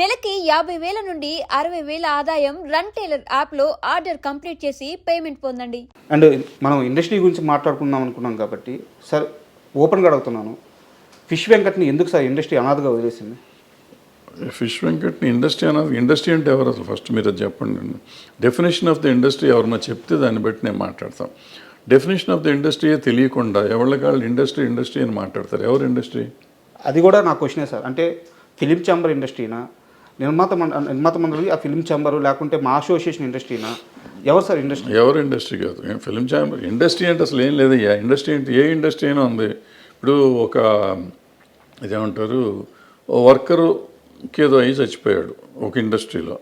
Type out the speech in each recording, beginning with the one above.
నెలకి యాభై వేల నుండి అరవై వేల ఆదాయం రన్ టైలర్ యాప్లో ఆర్డర్ కంప్లీట్ చేసి పేమెంట్ పొందండి. అండ్ మనం ఇండస్ట్రీ గురించి మాట్లాడుకుందాం అనుకున్నాం కాబట్టి సార్ ఓపెన్గా అడుగుతున్నాను. ఫిష్ వెంకట్ని ఎందుకు సార్ ఇండస్ట్రీ అనాథగా వదిలేసింది? ఫిష్ వెంకట్ని ఇండస్ట్రీ అన్నది ఇండస్ట్రీ అంటే ఎవరు? అసలు ఫస్ట్ మీరు అది చెప్పండి. డెఫినేషన్ ఆఫ్ ద ఇండస్ట్రీ ఎవరన్నా చెప్తే దాన్ని బట్టి నేను మాట్లాడతాం డెఫినేషన్ ఆఫ్ ద ఇండస్ట్రీయే తెలియకుండా ఎవరికి వాళ్ళు ఇండస్ట్రీ ఇండస్ట్రీ అని మాట్లాడతారు? ఎవరు ఇండస్ట్రీ? అది కూడా నా క్వశ్చనే సార్. అంటే ఫిలిం ఛాంబర్ ఇండస్ట్రీనా? నిర్మాత మండ నిర్మాత మండలి ఆ ఫిలిం ఛాంబర్ లేకుంటే మా అసోసియేషన్ ఇండస్ట్రీనా ఎవరు సార్ ఇండస్ట్రీ ఎవరు ఇండస్ట్రీ కాదు. ఫిల్మ్ ఛాంబర్ ఇండస్ట్రీ అంటే అసలు ఏం లేదయ్యా. ఇండస్ట్రీ అంటే ఏ ఇండస్ట్రీ అయినా ఉంది. ఇప్పుడు ఒక ఇదేమంటారు వర్కరు వర్కరుకి ఏదో అయ్యి చచ్చిపోయాడు ఒక ఇండస్ట్రీలో.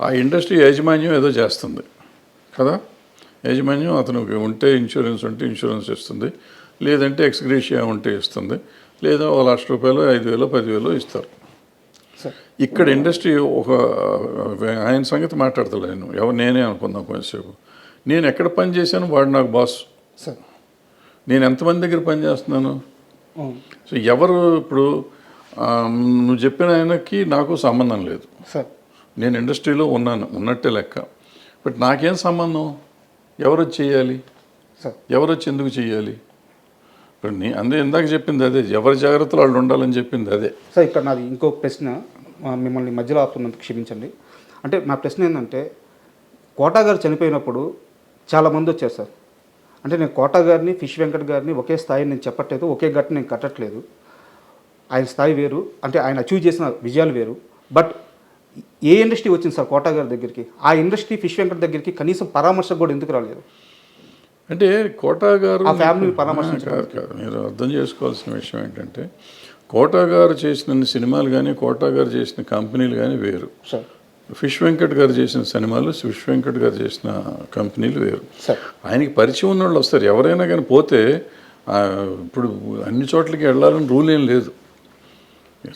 ఆ ఇండస్ట్రీ యాజమాన్యం ఏదో చేస్తుంది. కదా? యాజమాన్యం అతనికి ఉంటే ఇన్సూరెన్స్ ఉంటే ఇన్సూరెన్స్ ఇస్తుంది. లేదంటే ఎక్స్గ్రేషియా ఉంటే ఇస్తుంది. లేదా ఒక లక్ష రూపాయలు ఐదు వేలు పదివేలు ఇస్తారు. ఇక్కడ ఇండస్ట్రీ ఒక ఆయన సంగతి మాట్లాడతలేను ఎవరు నేనే అనుకుందాం కొంచెంసేపు. నేను ఎక్కడ పని చేశాను వాడు నాకు బాస్. సార్. నేను ఎంతమంది దగ్గర పని చేస్తున్నాను. సో ఎవరు ఇప్పుడు నువ్వు చెప్పిన ఆయనకి నాకు సంబంధం లేదు. సార్. నేను ఇండస్ట్రీలో ఉన్నాను ఉన్నట్టే లెక్క. బట్ నాకేం సంబంధం? ఎవరు వచ్చి చేయాలి? సార్. ఎవరు వచ్చి ఎందుకు చేయాలి? ఇప్పుడు నీ అందే ఇందాక చెప్పింది అదే ఎవరి జాగ్రత్తలు వాళ్ళు ఉండాలని చెప్పింది అదే. సార్ ఇక్కడ నాది ఇంకో ప్రశ్న మిమ్మల్ని మధ్యలో ఆపుతున్నందుకు క్షమించండి. అంటే నా ప్రశ్న ఏంటంటే కోటా గారు చనిపోయినప్పుడు చాలామంది వచ్చారు సార్. అంటే నేను కోటా గారిని ఫిష్ వెంకట్ గారిని ఒకే స్థాయి నేను చెప్పట్లేదు ఒకే గట్టు నేను కట్టట్లేదు. ఆయన స్థాయి వేరు అంటే ఆయన అచీవ్ చేసిన విజయాలు వేరు. బట్ ఏ ఇండస్ట్రీ వచ్చింది సార్ కోటా గారి దగ్గరికి? ఆ ఇండస్ట్రీ ఫిష్ వెంకట్ దగ్గరికి కనీసం పరామర్శకు కూడా ఎందుకు రాలేదు? అంటే కోటా గారు ఆ పరామర్శించడం. కాదు కాదు మీరు అర్థం చేసుకోవాల్సిన విషయం ఏంటంటే కోటా గారు చేసిన సినిమాలు కానీ కోటా గారు చేసిన కంపెనీలు కానీ వేరు. ఫిష్ వెంకట్ గారు చేసిన సినిమాలు ఫిష్ వెంకట్ గారు చేసిన కంపెనీలు వేరు. ఆయనకి పరిచయం ఉన్న వాళ్ళు వస్తారు. ఎవరైనా కానీ పోతే ఇప్పుడు అన్ని చోట్లకి వెళ్ళాలని రూల్ ఏం లేదు.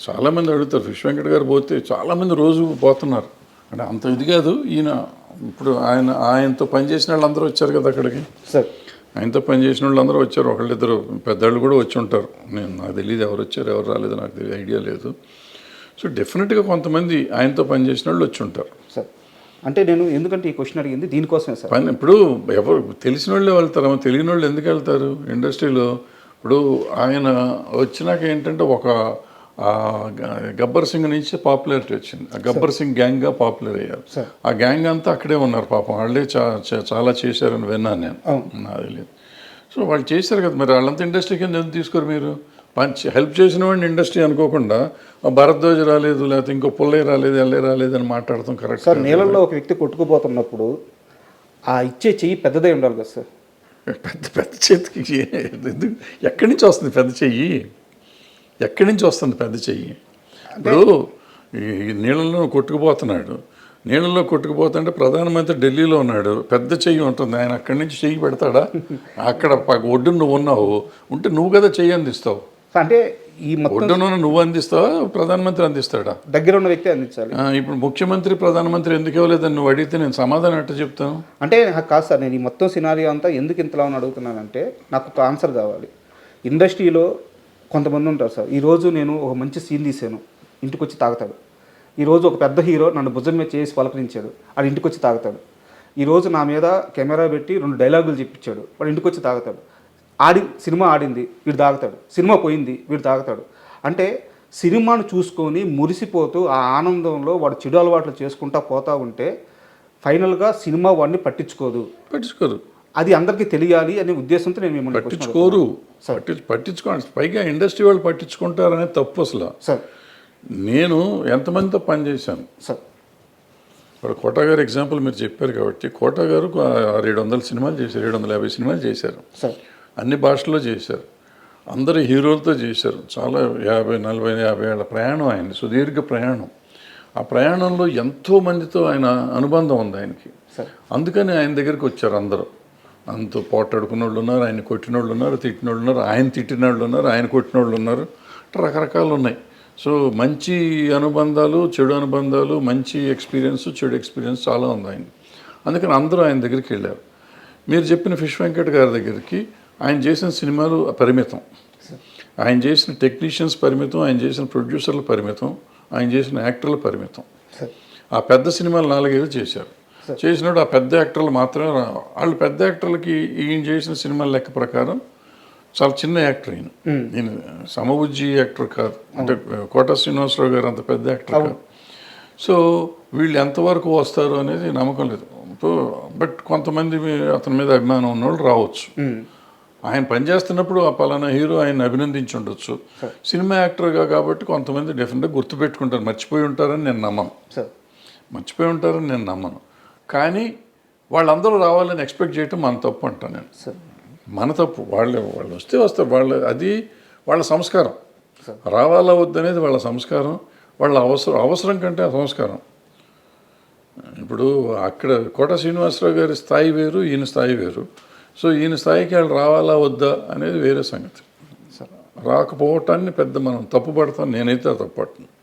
చాలామంది అడుగుతారు ఫిష్ వెంకట్ గారు పోతే చాలామంది రోజు పోతున్నారు. అంటే అంత ఇది కాదు ఈయన ఇప్పుడు ఆయన ఆయనతో పనిచేసిన వాళ్ళు అందరూ వచ్చారు కదా అక్కడికి? సార్. ఆయనతో పనిచేసిన వాళ్ళు అందరూ వచ్చారు. ఒకళ్ళిద్దరు పెద్దవాళ్ళు కూడా వచ్చి ఉంటారు. నేను నాకు తెలియదు ఎవరు వచ్చారు ఎవరు రాలేదు నాకు తెలియదు ఐడియా లేదు. సో డెఫినెట్గా కొంతమంది ఆయనతో పనిచేసిన వాళ్ళు వచ్చి ఉంటారు. సార్ అంటే నేను ఎందుకంటే ఈ క్వశ్చన్ అడిగింది దీనికోసమే సార్. పని ఇప్పుడు ఎవరు తెలిసిన వాళ్ళే వెళ్తారు తెలియని వాళ్ళు ఎందుకు వెళ్తారు? ఇండస్ట్రీలో ఇప్పుడు ఆయన వచ్చినాక ఏంటంటే ఒక గబ్బర్ సింగ్ నుంచి పాపులారిటీ వచ్చింది. ఆ గబ్బర్ సింగ్ గ్యాంగ్గా పాపులర్ అయ్యారు. ఆ గ్యాంగ్ అంతా అక్కడే ఉన్నారు పాపం. వాళ్ళే చాలా చేశారని విన్నాను నేను. నాకు తెలియదు సో వాళ్ళు చేశారు కదా మరి. వాళ్ళంతా ఇండస్ట్రీ కింద ఎందుకు తీసుకోరు మీరు? పంచి హెల్ప్ చేసిన వాడిని ఇండస్ట్రీ అనుకోకుండా భరద్వాజ్ రాలేదు లేకపోతే ఇంకో పుల్లయ్య రాలేదు ఎల్లే రాలేదు అని మాట్లాడతాం కరెక్ట్. సార్ నీళ్ళల్లో ఒక వ్యక్తి కొట్టుకుపోతున్నప్పుడు ఆ ఇచ్చే చెయ్యి పెద్దదై ఉండాలి కదా సార్. పెద్ద పెద్ద చేతికి ఎందుకు? ఎక్కడి నుంచి వస్తుంది పెద్ద చెయ్యి? ఎక్కడి నుంచి వస్తుంది పెద్ద చెయ్యి? ఇప్పుడు ఈ నీళ్ళలో కొట్టుకుపోతున్నాడు. నీళ్ళలో కొట్టుకుపోతుంటే ప్రధానమంత్రి ఢిల్లీలో ఉన్నాడు. పెద్ద చెయ్యి ఉంటుంది. ఆయన అక్కడి నుంచి చెయ్యి పెడతాడా? అక్కడ ఒడ్డున నువ్వు ఉన్నావు. ఉంటే నువ్వు కదా చెయ్యి అందిస్తావు. అంటే ఈ ఒడ్డున నువ్వు అందిస్తావా? ప్రధానమంత్రి అందిస్తాడా? దగ్గర ఉన్న వ్యక్తి అందించాలి. ఇప్పుడు ముఖ్యమంత్రి ప్రధానమంత్రి ఎందుకు ఇవ్వలేదని నువ్వు అడిగితే నేను సమాధానం ఎట్ట చెప్తాను? అంటే నాకు కాదు సార్ నేను ఈ మొత్తం సినారియో అంతా ఎందుకు ఇంతలా అని అడుగుతున్నానంటే నాకు ఒక ఆన్సర్ కావాలి. ఇండస్ట్రీలో కొంతమంది ఉంటారు సార్ ఈరోజు నేను ఒక మంచి సీన్ తీసాను ఇంటికి వచ్చి తాగుతాడు ఈరోజు ఒక పెద్ద హీరో నన్ను భుజం మీద చేసి పలకరించాడు అది ఇంటికి వచ్చి తాగుతాడు ఈరోజు నా మీద కెమెరా పెట్టి రెండు డైలాగులు చెప్పించాడు వాడు ఇంటికి వచ్చి తాగుతాడు. ఆడి సినిమా ఆడింది వీడు తాగుతాడు. సినిమా పోయింది వీడు తాగుతాడు. అంటే సినిమాను చూసుకొని మురిసిపోతూ ఆ ఆనందంలో వాడు చెడు అలవాట్లు చేసుకుంటా పోతా ఉంటే ఫైనల్గా సినిమా వాడిని పట్టించుకోదు. పట్టించుకోదు అది అందరికీ తెలియాలి అనే ఉద్దేశంతో నేను మిమ్మల్ని పట్టించుకోరు. పట్టి పట్టించుకోండి. పైగా ఇండస్ట్రీ వాళ్ళు పట్టించుకుంటారనే తప్పు అసలు. సార్. నేను ఎంతమందితో పనిచేశాను సార్. ఇప్పుడు కోటా గారు ఎగ్జాంపుల్ మీరు చెప్పారు కాబట్టి కోటా గారు ఏడు వందల సినిమాలు చేశారు ఏడు వందల యాభై సినిమాలు చేశారు. అన్ని భాషల్లో చేశారు. అందరు హీరోలతో చేశారు. చాలా యాభై నలభై యాభై ఏళ్ళ ప్రయాణం ఆయన సుదీర్ఘ ప్రయాణం. ఆ ప్రయాణంలో ఎంతో మందితో ఆయన అనుబంధం ఉంది ఆయనకి. అందుకని ఆయన దగ్గరికి వచ్చారు అందరూ. అంత పోటాడుకున్న వాళ్ళు ఉన్నారు ఆయన కొట్టిన వాళ్ళు ఉన్నారు తిట్టిన వాళ్ళు ఉన్నారు ఆయన తిట్టిన వాళ్ళు ఉన్నారు ఆయన కొట్టిన వాళ్ళు ఉన్నారు రకరకాలు ఉన్నాయి. సో మంచి అనుబంధాలు చెడు అనుబంధాలు మంచి ఎక్స్పీరియన్స్ చెడు ఎక్స్పీరియన్స్ చాలా ఉంది ఆయన అందుకని అందరూ ఆయన దగ్గరికి వెళ్ళారు. మీరు చెప్పిన ఫిష్ వెంకట్ గారి దగ్గరికి ఆయన చేసిన సినిమాలు పరిమితం. ఆయన చేసిన టెక్నీషియన్స్ పరిమితం ఆయన చేసిన ప్రొడ్యూసర్లు పరిమితం ఆయన చేసిన యాక్టర్లు పరిమితం. ఆ పెద్ద సినిమాలు నాలుగైదు చేశారు. చేసినప్పుడు ఆ పెద్ద యాక్టర్లు మాత్రమే వాళ్ళు పెద్ద యాక్టర్లకి ఈయన చేసిన సినిమాల లెక్క ప్రకారం చాలా చిన్న యాక్టర్ ఈయన. ఈయన సమబుజ్జి యాక్టర్ కాదు. అంటే కోట శ్రీనివాసరావు గారు అంత పెద్ద యాక్టర్ కాదు. సో వీళ్ళు ఎంతవరకు వస్తారు అనేది నమ్మకం లేదు. బట్ కొంతమంది అతని మీద అభిమానం ఉన్నోళ్ళు రావచ్చు. ఆయన పనిచేస్తున్నప్పుడు ఆ పలానా హీరో ఆయన అభినందించి ఉండొచ్చు. సినిమా యాక్టర్గా కాబట్టి కొంతమంది డెఫినెట్గా గుర్తుపెట్టుకుంటారు మర్చిపోయి ఉంటారని నేను నమ్మను. మర్చిపోయి ఉంటారని నేను నమ్మను. కానీ వాళ్ళందరూ రావాలని ఎక్స్పెక్ట్ చేయటం మన తప్పు అంటాను నేను. మన తప్పు. వాళ్ళు వాళ్ళు వస్తే వస్తారు వాళ్ళ అది వాళ్ళ సంస్కారం. రావాలా వద్దనేది వాళ్ళ సంస్కారం. వాళ్ళ అవసరం అవసరం కంటే ఆ సంస్కారం. ఇప్పుడు అక్కడ కోట శ్రీనివాసరావు గారి స్థాయి వేరు ఈయన స్థాయి వేరు. సో ఈయన స్థాయికి వాళ్ళు రావాలా వద్దా అనేది వేరే సంగతి. రాకపోవటాన్ని పెద్ద మనం తప్పు పడతాం నేనైతే తప్పు పడుతున్నాను